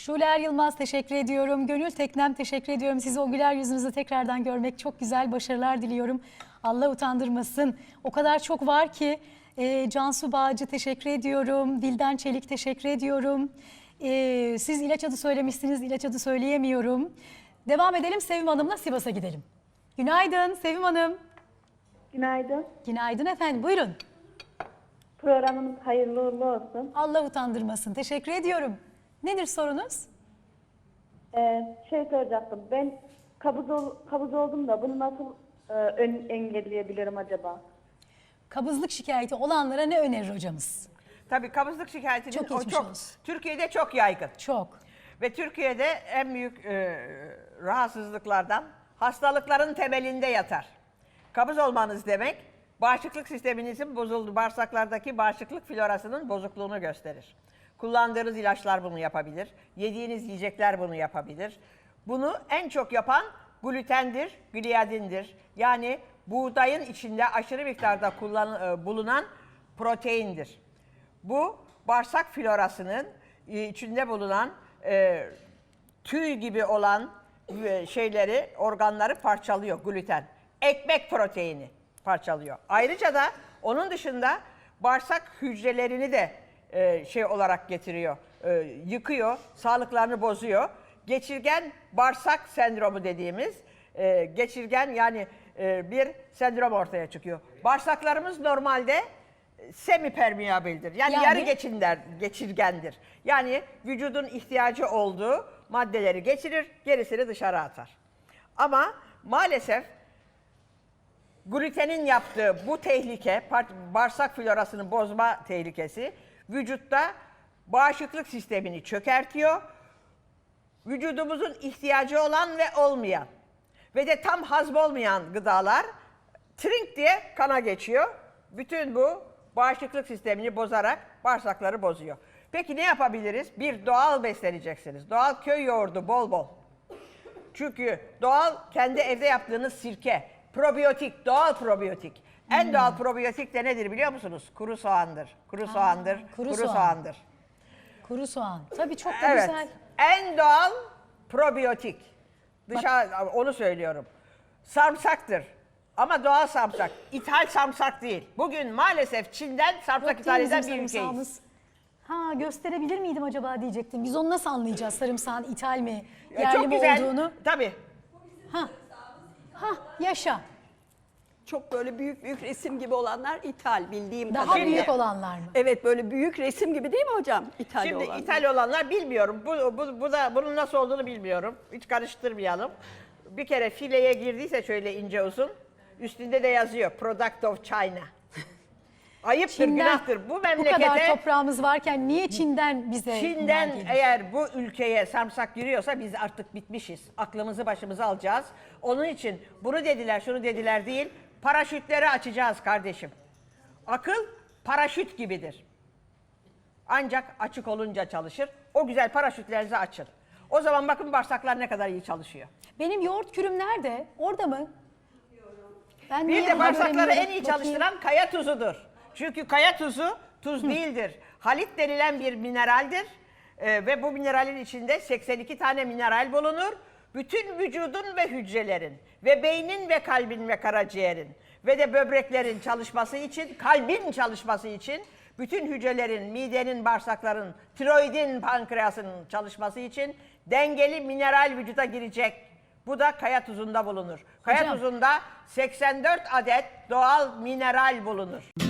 Şuler Yılmaz teşekkür ediyorum. Gönül Teknem teşekkür ediyorum. Sizi o güler yüzünüzü tekrardan görmek çok güzel. Başarılar diliyorum. Allah utandırmasın. O kadar çok var ki. Ee, Cansu Bağcı teşekkür ediyorum. Dilden Çelik teşekkür ediyorum. Ee, siz ilaç adı söylemişsiniz. ilaç adı söyleyemiyorum. Devam edelim Sevim Hanım'la Sivas'a gidelim. Günaydın Sevim Hanım. Günaydın. Günaydın efendim. Buyurun. Programınız hayırlı uğurlu olsun. Allah utandırmasın. Teşekkür ediyorum. Nedir sorunuz? Ee, şey soracaktım. Ben kabız, ol, kabız oldum da bunu nasıl e, ön, engelleyebilirim acaba? Kabızlık şikayeti olanlara ne önerir hocamız? Tabii kabızlık şikayetinin Çok o geçmiş çok olsun. Türkiye'de çok yaygın. Çok. Ve Türkiye'de en büyük e, rahatsızlıklardan hastalıkların temelinde yatar. Kabız olmanız demek bağışıklık sisteminizin bozuldu, bağırsaklardaki bağışıklık florasının bozukluğunu gösterir. Kullandığınız ilaçlar bunu yapabilir, yediğiniz yiyecekler bunu yapabilir. Bunu en çok yapan glutendir, gliadindir. Yani buğdayın içinde aşırı miktarda kullan, e, bulunan proteindir. Bu bağırsak florasının e, içinde bulunan e, tüy gibi olan e, şeyleri, organları parçalıyor gluten. Ekmek proteini parçalıyor. Ayrıca da onun dışında bağırsak hücrelerini de e, şey olarak getiriyor, e, yıkıyor, sağlıklarını bozuyor. Geçirgen bağırsak sendromu dediğimiz e, geçirgen yani e, bir sendrom ortaya çıkıyor. Bağırsaklarımız normalde semipermeabildir. Yani, Yani? yarı geçinder, geçirgendir. Yani vücudun ihtiyacı olduğu maddeleri geçirir, gerisini dışarı atar. Ama maalesef glutenin yaptığı bu tehlike, bağırsak florasını bozma tehlikesi vücutta bağışıklık sistemini çökertiyor. Vücudumuzun ihtiyacı olan ve olmayan ve de tam hazm olmayan gıdalar trink diye kana geçiyor. Bütün bu bağışıklık sistemini bozarak bağırsakları bozuyor. Peki ne yapabiliriz? Bir doğal besleneceksiniz. Doğal köy yoğurdu bol bol. Çünkü doğal kendi evde yaptığınız sirke, probiyotik, doğal probiyotik. En doğal probiyotik de nedir biliyor musunuz? Kuru soğandır. Kuru soğandır. kuru Kuru, soğan. soğandır. Kuru soğan. Tabii çok da Evet. güzel. En doğal probiyotik. Dışarı onu söylüyorum. Sarımsaktır. Ama doğal sarımsak. İthal sarımsak değil. Bugün maalesef Çin'den sarımsak Yok ithal değil eden bizim bir ülkeyiz. sarımsağımız. Ha gösterebilir miydim acaba diyecektim. Biz onu nasıl anlayacağız sarımsağın ithal mi, Ya yerli Çok mi olduğunu? Tabii. Ha. Ha yaşa. Çok böyle büyük büyük resim gibi olanlar ithal bildiğim Daha kadarıyla. büyük olanlar mı? Evet böyle büyük resim gibi değil mi hocam? İthal Şimdi olanlar. ithal olanlar bilmiyorum. Bu, bu, bu da bunun nasıl olduğunu bilmiyorum. Hiç karıştırmayalım. Bir kere fileye girdiyse şöyle ince uzun. Üstünde de yazıyor Product of China. Ayıptır, Çin'den günahtır. Bu bu kadar memlekete toprağımız varken niye Çin'den bize Çin'den eğer bu ülkeye sarımsak giriyorsa biz artık bitmişiz. Aklımızı başımıza alacağız. Onun için bunu dediler, şunu dediler değil. Paraşütleri açacağız kardeşim. Akıl paraşüt gibidir. Ancak açık olunca çalışır. O güzel paraşütlerinizi açın. O zaman bakın bağırsaklar ne kadar iyi çalışıyor. Benim yoğurt kürüm nerede? Orada mı? Ben Bir niye de bağırsakları göremiyorum? en iyi Bakayım. çalıştıran kaya tuzudur. Çünkü kaya tuzu tuz değildir. Halit denilen bir mineraldir. Ee, ve bu mineralin içinde 82 tane mineral bulunur. Bütün vücudun ve hücrelerin ve beynin ve kalbin ve karaciğerin ve de böbreklerin çalışması için, kalbin çalışması için bütün hücrelerin, midenin, bağırsakların, tiroidin, pankreasının çalışması için dengeli mineral vücuda girecek. Bu da kaya tuzunda bulunur. Kaya Hocam. tuzunda 84 adet doğal mineral bulunur.